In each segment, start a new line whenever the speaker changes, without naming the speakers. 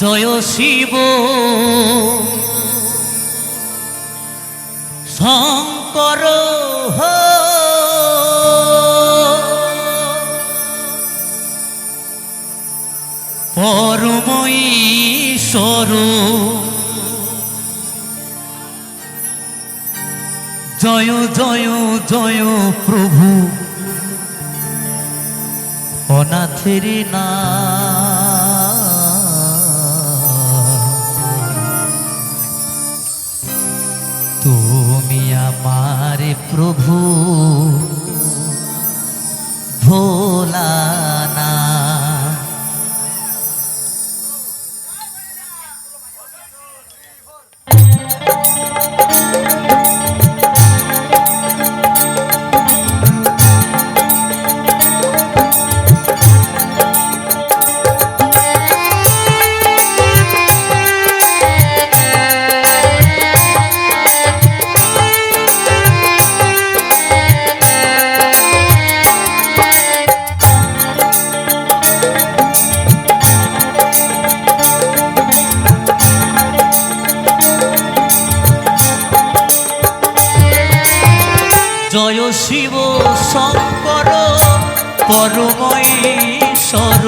জয় শিব। শঙ্কর পরমঈশ্বর জয় জয় জয় প্রভু। অনাথের না প্রভু পরমঈশ্বর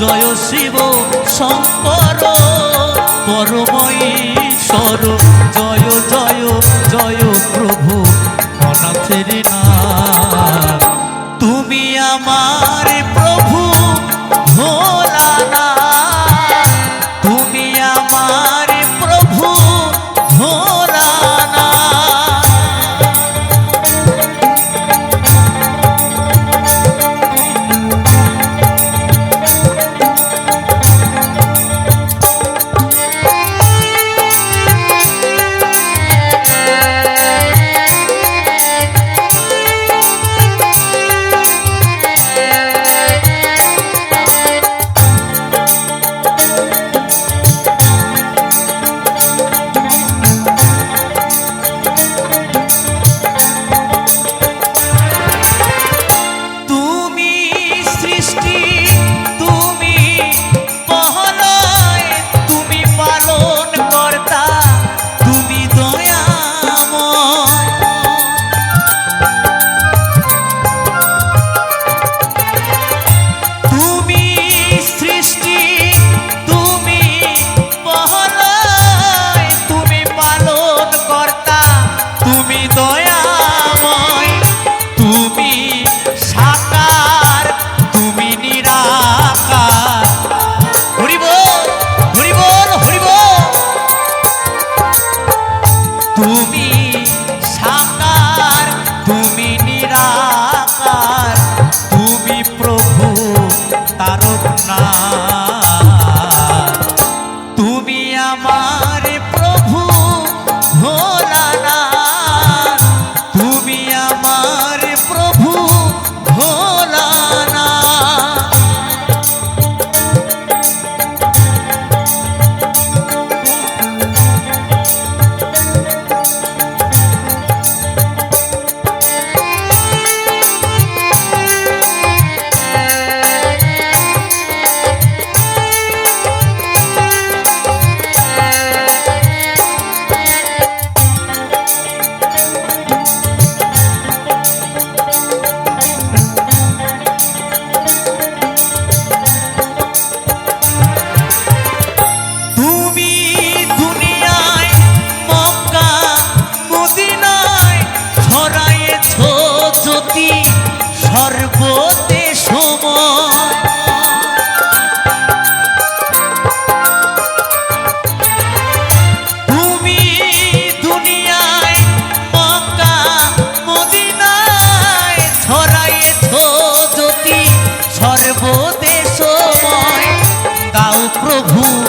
জয় শিব শঙ্কর। পরমঈশ্বর জয় জয় জয় প্রভু অনাথের না Google.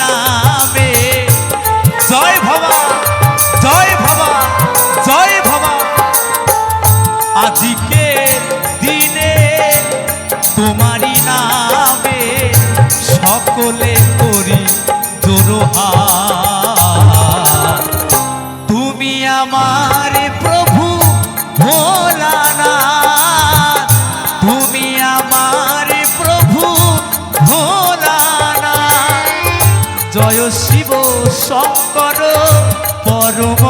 নামে
জয়
শিব শঙ্কর পরম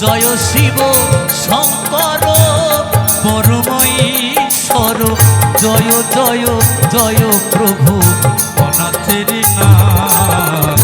জয় শিব শঙ্কর পরম জয় জয় জয় প্রভু অনাথের নাম।